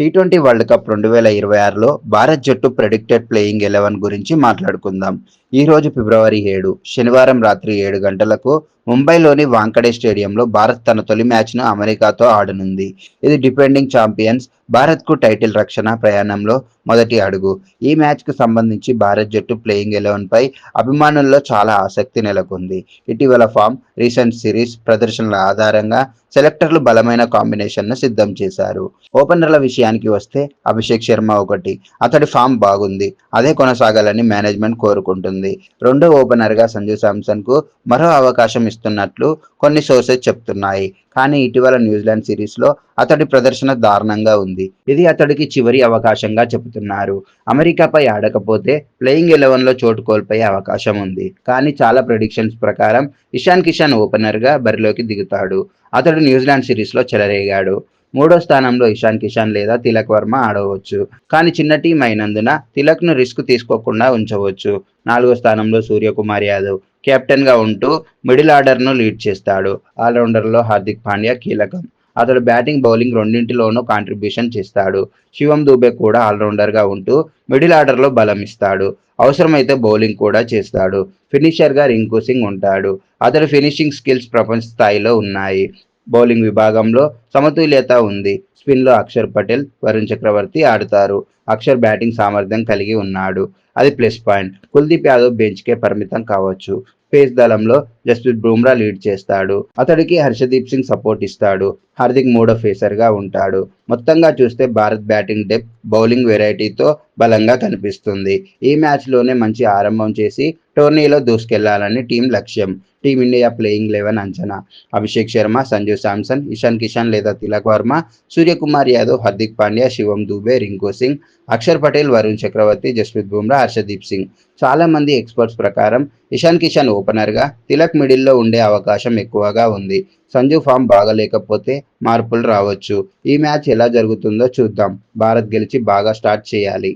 T twenty world cup రెండు వేల ఇరవై ఆరులో భారత్ జట్టు ప్రెడిక్టెడ్ ప్లేయింగ్ ఎలెవెన్ గురించి మాట్లాడుకుందాం. ఈ రోజు ఫిబ్రవరి ఏడు శనివారం రాత్రి ఏడు గంటలకు ముంబైలోని వాంకడే స్టేడియంలో భారత్ తన తొలి మ్యాచ్ను అమెరికాతో ఆడనుంది. ఇది డిపెండింగ్ ఛాంపియన్స్ భారత్కు టైటిల్ రక్షణ ప్రయాణంలో మొదటి అడుగు. ఈ మ్యాచ్కు సంబంధించి భారత్ జట్టు ప్లేయింగ్ ఎలెవన్ పై అభిమానుల్లో చాలా ఆసక్తి నెలకొంది. ఇటీవల ఫామ్ రీసెంట్ సిరీస్ ప్రదర్శనల ఆధారంగా సెలెక్టర్లు బలమైన కాంబినేషన్ను సిద్ధం చేశారు. ఓపెనర్ల విషయానికి వస్తే అభిషేక్ శర్మ ఒకటి. అతడి ఫామ్ బాగుంది. అదే కొనసాగాలని మేనేజ్మెంట్ కోరుకుంటుంది. రెండో ఓపెనర్గా సంజు శాంసన్కు మరో అవకాశం ఇస్తున్నట్లు కొన్ని సోర్సెస్ చెప్తున్నాయి. కానీ ఇటీవల న్యూజిలాండ్ సిరీస్లో అతడి ప్రదర్శన దారుణంగా ఉంది. ఇది అతడికి చివరి అవకాశంగా చెబుతున్నారు. అమెరికాపై ఆడకపోతే ప్లేయింగ్ ఎలెవెన్లో చోటు కోల్పోయే అవకాశం ఉంది. కానీ చాలా ప్రెడిక్షన్స్ ప్రకారం ఇషాన్ కిషాన్ ఓపెనర్గా బరిలోకి దిగుతాడు. అతడు న్యూజిలాండ్ సిరీస్లో చెలరేగాడు. మూడో స్థానంలో ఇషాన్ కిషాన్ లేదా తిలక్ వర్మ ఆడవచ్చు. కానీ చిన్న టీం అయినందున తిలక్ను రిస్క్ తీసుకోకుండా ఉంచవచ్చు. నాలుగో స్థానంలో సూర్యకుమార్ యాదవ్ కెప్టెన్గా ఉంటూ మిడిల్ ఆర్డర్ను లీడ్ చేస్తాడు. ఆల్రౌండర్లో హార్దిక్ పాండ్యా కీలకం. అతడు బ్యాటింగ్ బౌలింగ్ రెండింటిలోనూ కాంట్రిబ్యూషన్ చేస్తాడు. శివం దూబే కూడా ఆల్రౌండర్గా ఉంటూ మిడిల్ ఆర్డర్లో బలం ఇస్తాడు. అవసరమైతే బౌలింగ్ కూడా చేస్తాడు. ఫినిషర్గా రింకు సింగ్ ఉంటాడు. అతడి ఫినిషింగ్ స్కిల్స్ ప్రపంచ స్థాయిలో ఉన్నాయి. బౌలింగ్ విభాగంలో సమతుల్యత ఉంది. స్పిన్లో అక్షర్ పటేల్ వరుణ్ చక్రవర్తి ఆడుతారు. అక్షర్ బ్యాటింగ్ సామర్థ్యం కలిగి ఉన్నాడు. అది plus point. Kuldeep Yadav bench కే పరిమితం కావచ్చు. పేస్ దళంలో జస్ప్రీత్ బుమ్రా లీడ్ చేస్తాడు. అతడికి హర్షదీప్ సింగ్ సపోర్ట్ ఇస్తాడు. హార్దిక్ మూడో ఫేసర్గా ఉంటాడు. మొత్తంగా చూస్తే భారత్ బ్యాటింగ్ డెప్ బౌలింగ్ వెరైటీతో బలంగా కనిపిస్తుంది. ఈ మ్యాచ్లోనే మంచి ఆరంభం చేసి టోర్నీలో దూసుకెళ్ళాలని టీం లక్ష్యం. టీమిండియా ప్లేయింగ్ లెవెన్ అంచనా. అభిషేక్ శర్మ సంజు శాంసన్ ఇషాన్ కిషన్ లేదా తిలక్ వర్మ సూర్యకుమార్ యాదవ్ హార్దిక్ పాండ్యా శివం దూబే రింకు సింగ్ అక్షర్ పటేల్ వరుణ్ చక్రవర్తి జస్ప్రీత్ బుమ్రా హర్షదీప్ సింగ్. చాలా మంది ఎక్స్పర్ట్స్ ప్రకారం ఇషాన్ కిషన్ ఓపెనర్గా తిలక్ మిడిల్లో ఉండే అవకాశం ఎక్కువగా ఉంది. సంజు ఫామ్ బాగలేకపోతే మార్పులు రావచ్చు. ఈ మ్యాచ్ ఎలా జరుగుతుందో చూద్దాం. భారత్ గెలిచి బాగా స్టార్ట్ చేయాలి.